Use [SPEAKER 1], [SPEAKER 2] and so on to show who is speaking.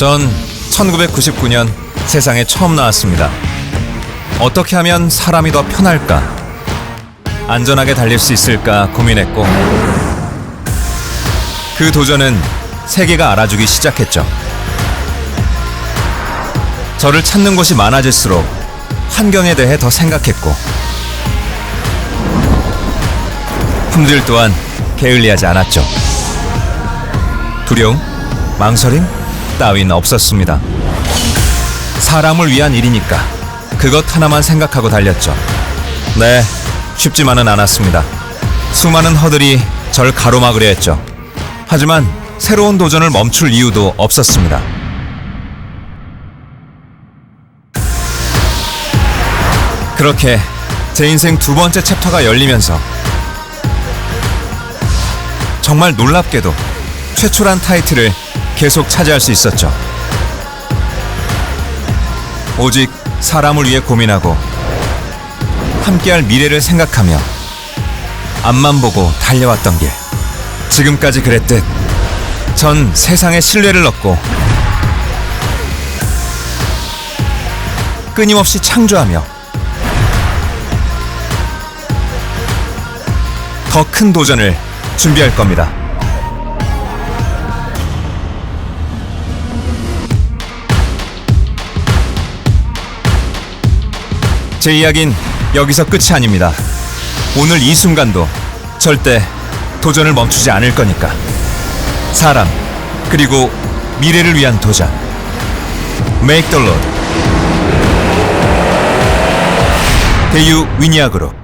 [SPEAKER 1] 전 1999년 세상에 처음 나왔습니다. 어떻게 하면 사람이 더 편할까? 안전하게 달릴 수 있을까 고민했고 그 도전은 세계가 알아주기 시작했죠. 저를 찾는 곳이 많아질수록 환경에 대해 더 생각했고 품질 또한 게을리하지 않았죠. 두려움, 망설임 따윈 없었습니다. 사람을 위한 일이니까 그것 하나만 생각하고 달렸죠. 네, 쉽지만은 않았습니다. 수많은 허들이 절 가로막으려 했죠. 하지만 새로운 도전을 멈출 이유도 없었습니다. 그렇게 제 인생 두 번째 챕터가 열리면서 정말 놀랍게도 최초란 타이틀을 계속 차지할 수 있었죠. 오직 사람을 위해 고민하고 함께할 미래를 생각하며 앞만 보고 달려왔던 길. 지금까지 그랬듯 전 세상에 신뢰를 얻고 끊임없이 창조하며 더 큰 도전을 준비할 겁니다. 제 이야기는 여기서 끝이 아닙니다. 오늘 이 순간도 절대 도전을 멈추지 않을 거니까. 사람, 그리고 미래를 위한 도전. Make the Lord. 대유 위니아 그룹.